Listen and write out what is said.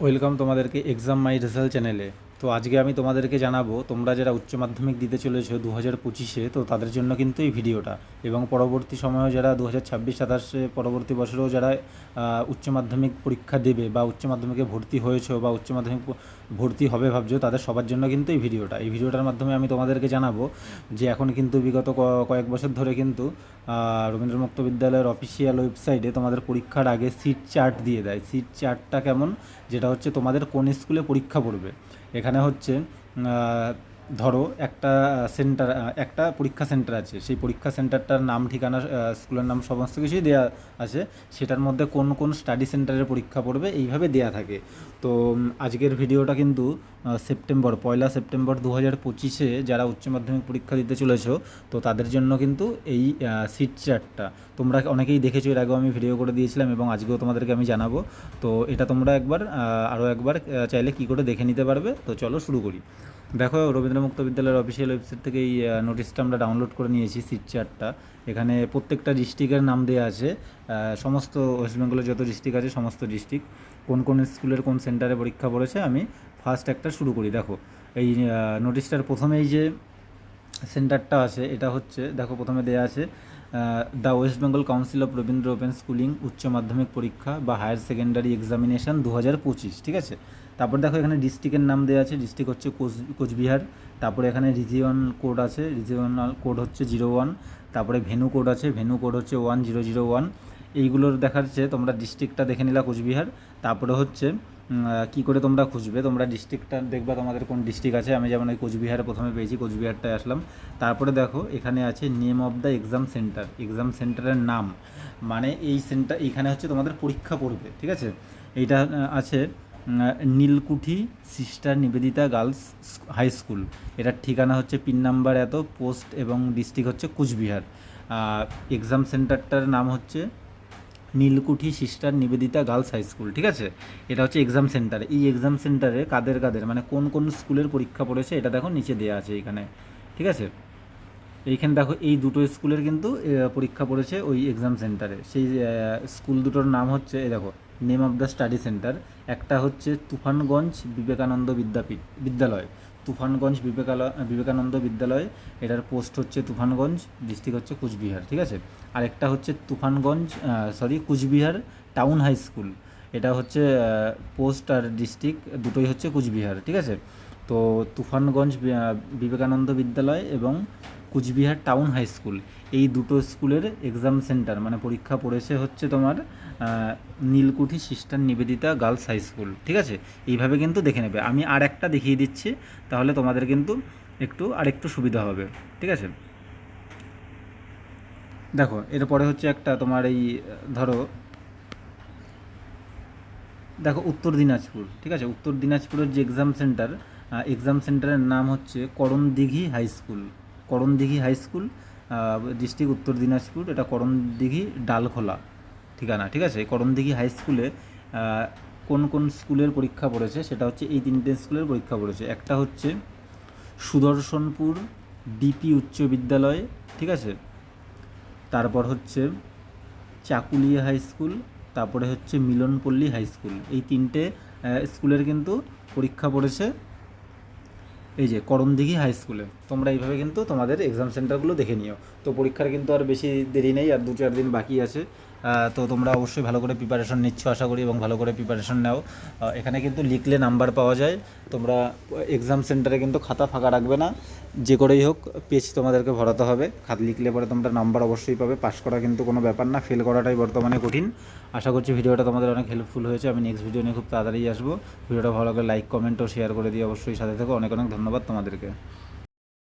Welcome তোমাদেরকে exam মাই result চ্যানেলে তো আজকে আমি তোমাদেরকে জানাব, তোমরা যারা উচ্চ মাধ্যমিক দিতে চলেছো দু হাজার পঁচিশে, তো তাদের জন্য কিন্তু এই ভিডিওটা। এবং পরবর্তী সময়েও যারা দু হাজার ছাব্বিশ, সাতাশে পরবর্তী বছরেও যারা উচ্চ মাধ্যমিক পরীক্ষা দেবে বা উচ্চ মাধ্যমিকে ভর্তি হয়েছো বা উচ্চ মাধ্যমিক ভর্তি হবে ভাবছ, তাদের সবার জন্য কিন্তু এই ভিডিওটা। এই ভিডিওটার মাধ্যমে আমি তোমাদেরকে জানাব যে এখন কিন্তু বিগত কয়েক বছর ধরে কিন্তু রবীন্দ্র মুক্ত বিদ্যালয়ের অফিসিয়াল ওয়েবসাইটে তোমাদের পরীক্ষার আগে সিট চার্ট দিয়ে দেয়। সিট চার্টটা কেমন? যেটা হচ্ছে তোমাদের কোন স্কুলে পরীক্ষা পড়বে। এখানে হচ্ছে ধরো একটা সেন্টার, একটা পরীক্ষা সেন্টার আছে, সেই পরীক্ষা সেন্টারটার নাম, ঠিকানা স্কুলের নাম, সমস্ত কিছুই দেওয়া আছে। সেটার মধ্যে কোন কোন স্টাডি সেন্টারের পরীক্ষা পড়বে এইভাবে দেওয়া থাকে। তো আজকের ভিডিওটা কিন্তু সেপ্টেম্বর, পয়লা সেপ্টেম্বর দু হাজার পঁচিশে যারা উচ্চ মাধ্যমিক পরীক্ষা দিতে চলেছো, তো তাদের জন্য কিন্তু এই সিট চার্টটা। তোমরা অনেকেই দেখেছ, এর আগেও আমি ভিডিও করে দিয়েছিলাম এবং আজকেও তোমাদেরকে আমি জানাব। তো এটা তোমরা একবার আরও একবার চাইলে কী করে দেখে নিতে পারবে? তো চলো শুরু করি। দেখো রবীন্দ্র মুক্ত বিদ্যালয়ের অফিসিয়াল ওয়েবসাইট থেকে এই নোটিশটা আমরা ডাউনলোড করে নিয়েছি সিট চারটা এখানে প্রত্যেকটা ডিস্ট্রিক্টের নাম দেওয়া আছে। সমস্ত ওয়েস্ট বেঙ্গলের যত ডিস্ট্রিক্ট আছে, সমস্ত ডিস্ট্রিক্ট কোন কোন স্কুলের কোন সেন্টারে পরীক্ষা পড়েছে, আমি ফার্স্ট একটা শুরু করি। দেখো, এই নোটিশটার প্রথমেই যে সেন্টারটা আছে, এটা হচ্ছে, দেখো, প্রথমে দেয়া আছে the West Bengal council of Rabindra open schooling উচ্চ মাধ্যমিক পরীক্ষা বা হায়ার সেকেন্ডারি এক্সামিনেশন দু হাজার পঁচিশ, ঠিক আছে? তারপর দেখো এখানে ডিস্ট্রিক্টের নাম দেওয়া আছে, ডিস্ট্রিক্ট হচ্ছে কোচ, কোচবিহার। তারপরে এখানে রিজিয়ন কোড আছে রিজিয়নাল কোড হচ্ছে জিরো ওয়ান তারপরে ভেনু কোড আছে ভেনু কোড হচ্ছে ওয়ান জিরো জিরো ওয়ান এইগুলোর দেখাচ্ছে, তোমরা ডিস্ট্রিক্টটা দেখে নিলা কোচবিহার। তারপরে হচ্ছে কী করে তোমরা খুঁজবে? তোমরা ডিস্ট্রিক্টটা দেখবা তোমাদের কোন ডিস্ট্রিক্ট আছে। আমি যেমন ওই কোচবিহারে প্রথমে পেয়েছি, কোচবিহারটায় আসলাম। তারপরে দেখো, এখানে আছে name of the exam centre exam সেন্টারের নাম। মানে এই সেন্টার এইখানে হচ্ছে তোমাদের পরীক্ষা পড়বে, ঠিক আছে? এইটা আছে Nilkuthi sister Nivedita girls high school এটার ঠিকানা হচ্ছে পিন নাম্বার এত পোস্ট এবং ডিস্ট্রিক্ট হচ্ছে কুচবিহার। এক্সাম সেন্টারটার নাম হচ্ছে Nilkuthi sister Nivedita girls high school, ঠিক আছে? এটা হচ্ছে এক্সাম সেন্টার এই এক্সাম সেন্টারে কাদের কাদের মানে কোন কোন স্কুলের পরীক্ষা পড়েছে, এটা দেখো নিচে দেওয়া আছে এইখানে, ঠিক আছে? এইখানে দেখো, এই দুটো স্কুলের কিন্তু পরীক্ষা পড়েছে ওই এক্সাম সেন্টারে সেই স্কুল দুটোর নাম হচ্ছে, এই দেখো name of the study centre একটা হচ্ছে তুফানগঞ্জ বিবেকানন্দ বিদ্যাপীঠ, বিদ্যালয়। তুফানগঞ্জ বিবেকাল বিবেকানন্দ বিদ্যালয়, এটার পোস্ট হচ্ছে তুফানগঞ্জ, ডিস্ট্রিক্ট হচ্ছে কুচবিহার, ঠিক আছে? আর একটা হচ্ছে Tufanganj sorry Cooch Behar town high school, এটা হচ্ছে পোস্ট আর ডিস্ট্রিক্ট দুটোই হচ্ছে কুচবিহার, ঠিক আছে? তো তুফানগঞ্জ বিবেকানন্দ বিদ্যালয় এবং কুচবিহার টাউন হাই স্কুল, এই দুটো স্কুলের এক্সাম সেন্টার মানে পরীক্ষা পড়েছে হচ্ছে তোমার Nilkuthi sister Nivedita girls high school ঠিক আছে? এইভাবে কিন্তু দেখে নেবে। আমি আর একটা দেখিয়ে দিচ্ছি, তাহলে তোমাদের কিন্তু একটু আরেকটু সুবিধা হবে, ঠিক আছে? দেখো, এরপরে হচ্ছে একটা তোমার এই, ধরো, দেখো উত্তর দিনাজপুর, ঠিক আছে? উত্তর দিনাজপুরের যে এক্সাম সেন্টার এক্সাম সেন্টারের নাম হচ্ছে Karandighi high school Karandighi high school district Uttar Dinajpur, এটা করণদিঘি ডালখোলা। ঠিকানা, ঠিক আছে? করণদিঘি হাই স্কুলে কোন কোন স্কুলের পরীক্ষা পড়েছে সেটা হচ্ছে এই তিনটে স্কুলের পরীক্ষা পড়েছে। একটা হচ্ছে সুদর্শনপুর ডিপি উচ্চ বিদ্যালয়, ঠিক আছে? তারপর হচ্ছে চাকুলিয়া হাই স্কুল তারপরে হচ্ছে মিলনপল্লী হাই স্কুল এই তিনটে স্কুলের কিন্তু পরীক্ষা পড়েছে এই যে করণদিঘি হাই স্কুলে তোমরা এইভাবে কিন্তু তোমাদের এক্সাম সেন্টারগুলো দেখে নিও। তো পরীক্ষার কিন্তু আর বেশি দেরি নেই, আর দু চার দিন বাকি আছে। তো তোমরা অবশ্যই ভালো করে প্রিপারেশন নিচ্ছ আশা করি, এবং ভালো করে প্রিপারেশন নাও। এখানে কিন্তু লিখলে নাম্বার পাওয়া যায়। তোমরা এক্সাম সেন্টারে কিন্তু খাতা ফাঁকা রাখবে না। যে করেই হোক পেজ তোমাদেরকে ভরাতে হবে। খাত লিখলে পরে তোমরা নাম্বার অবশ্যই পাবে। পাস করা কিন্তু কোনো ব্যাপার না। ফেল করাটাই বর্তমানে কঠিন। আশা করছি ভিডিওটা তোমাদের অনেক হেল্পফুল হয়েছে। আমি নেক্সট ভিডিও নিয়ে খুব তাড়াতাড়ি আসব। ভিডিওটা ভালো লাগলে লাইক কমেন্ট ও শেয়ার করে দিয়ে অবশ্যই সাথে থেকো। অনেক অনেক ধন্যবাদ তোমাদেরকে।